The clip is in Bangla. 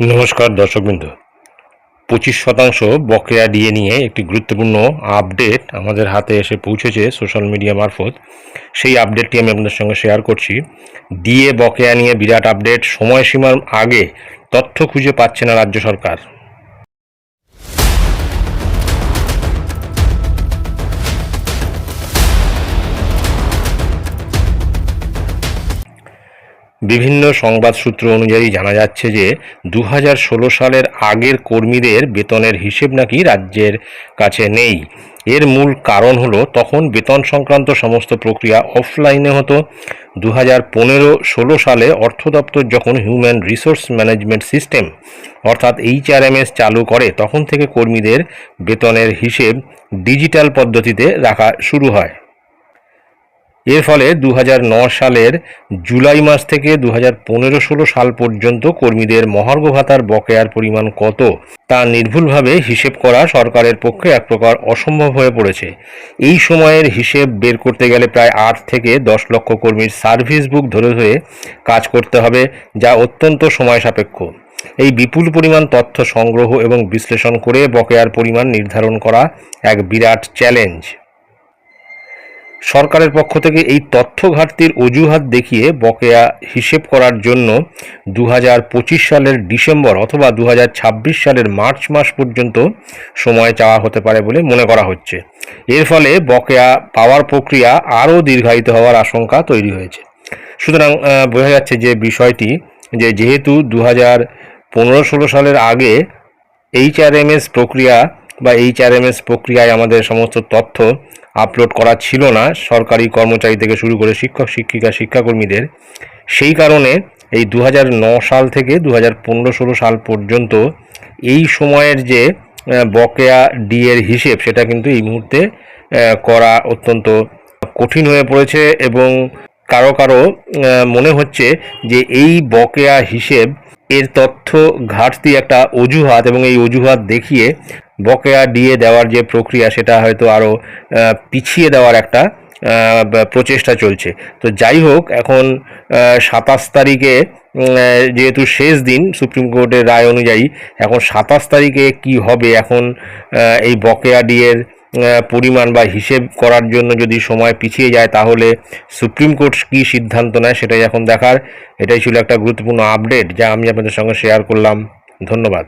নমস্কার দর্শকবৃন্দ। পঁচিশ শতাংশ বকেয়া ডিএ নিয়ে একটি গুরুত্বপূর্ণ আপডেট আমাদের হাতে এসে পৌঁছেছে সোশ্যাল মিডিয়া মারফত। সেই আপডেটটি আমি আপনাদের সঙ্গে শেয়ার করছি। ডিএ বকেয়া নিয়ে বিরাট আপডেট। সময়সীমার আগে তথ্য খুঁজে পাচ্ছে না রাজ্য সরকার। বিভিন্ন সংবাদ সূত্র অনুযায়ী জানা যাচ্ছে যে দু হাজার ষোলো সালের আগের কর্মীদের বেতনের হিসেব নাকি রাজ্যের কাছে নেই। এর মূল কারণ হলো তখন বেতন সংক্রান্ত সমস্ত প্রক্রিয়া অফলাইনে হতো। দু হাজার পনেরো ষোলো সালে অর্থ দপ্তর যখন হিউম্যান রিসোর্স ম্যানেজমেন্ট সিস্টেম অর্থাৎ এইচআরএমএস চালু করে, তখন থেকে কর্মীদের বেতনের হিসেব ডিজিটাল পদ্ধতিতে রাখা শুরু হয়। এর ফলে দু সালের জুলাই মাস থেকে দু হাজার সাল পর্যন্ত কর্মীদের মহার্ঘ ভাতার বকেয়ার পরিমাণ কত তা নির্ভুলভাবে হিসেব করা সরকারের পক্ষে এক প্রকার অসম্ভব হয়ে পড়েছে। এই সময়ের হিসেব বের করতে গেলে প্রায় আট থেকে দশ লক্ষ কর্মীর সার্ভিস বুক ধরে ধরে কাজ করতে হবে, যা অত্যন্ত সময় সাপেক্ষ। এই বিপুল পরিমাণ তথ্য সংগ্রহ এবং বিশ্লেষণ করে বকেয়ার পরিমাণ নির্ধারণ করা এক বিরাট চ্যালেঞ্জ। সরকারের পক্ষ থেকে এই তথ্য ঘাটতির অজুহাত দেখিয়ে বকেয়া হিসেব করার জন্য দু হাজার পঁচিশ সালের ডিসেম্বর অথবা দু হাজার ছাব্বিশ সালের মার্চ মাস পর্যন্ত সময় চাওয়া হতে পারে বলে মনে করা হচ্ছে। এর ফলে বকেয়া পাওয়ার প্রক্রিয়া আরও দীর্ঘায়িত হওয়ার আশঙ্কা তৈরি হয়েছে। সুতরাং বোঝা যাচ্ছে যে বিষয়টি যে যেহেতু দু হাজার পনেরো ষোলো সালের আগে এইচআরএমএস প্রক্রিয়া বা এইচআরএমএস প্রক্রিয়ায় আমাদের সমস্ত তথ্য আপলোড করা ছিল না, সরকারি কর্মচারী থেকে শুরু করে শিক্ষক, শিক্ষিকা, শিক্ষাকর্মীদের। সেই কারণে এই দু সাল থেকে দু হাজার সাল পর্যন্ত এই সময়ের যে বকেয়া ডিএর হিসেব, সেটা কিন্তু এই মুহূর্তে করা অত্যন্ত কঠিন হয়ে পড়েছে এবং কারও কারও মনে হচ্ছে যে এই বকেয়া হিসেব এর তথ্য ঘাটতি একটা অজুহাত এবং এই অজুহাত দেখিয়ে বকেয়া ডিএ দেওয়ার যে প্রক্রিয়া, সেটা হয়তো আরও পিছিয়ে দেওয়ার একটা প্রচেষ্টা চলছে। তো যাই হোক, এখন সাতাশ তারিখে যেহেতু শেষ দিন, সুপ্রিম কোর্টের রায় অনুযায়ী, এখন সাতাশ তারিখে কি হবে, এখন এই বকেয়া ডিয়ের পরিমাণ বা হিসেব করার জন্য যদি সময় পিছিয়ে যায়, তাহলে সুপ্রিম কোর্ট কী সিদ্ধান্ত নেয়, সেটাই এখন দেখার। এটাই ছিল একটা গুরুত্বপূর্ণ আপডেট, যা আমি আপনাদের সঙ্গে শেয়ার করলাম। ধন্যবাদ।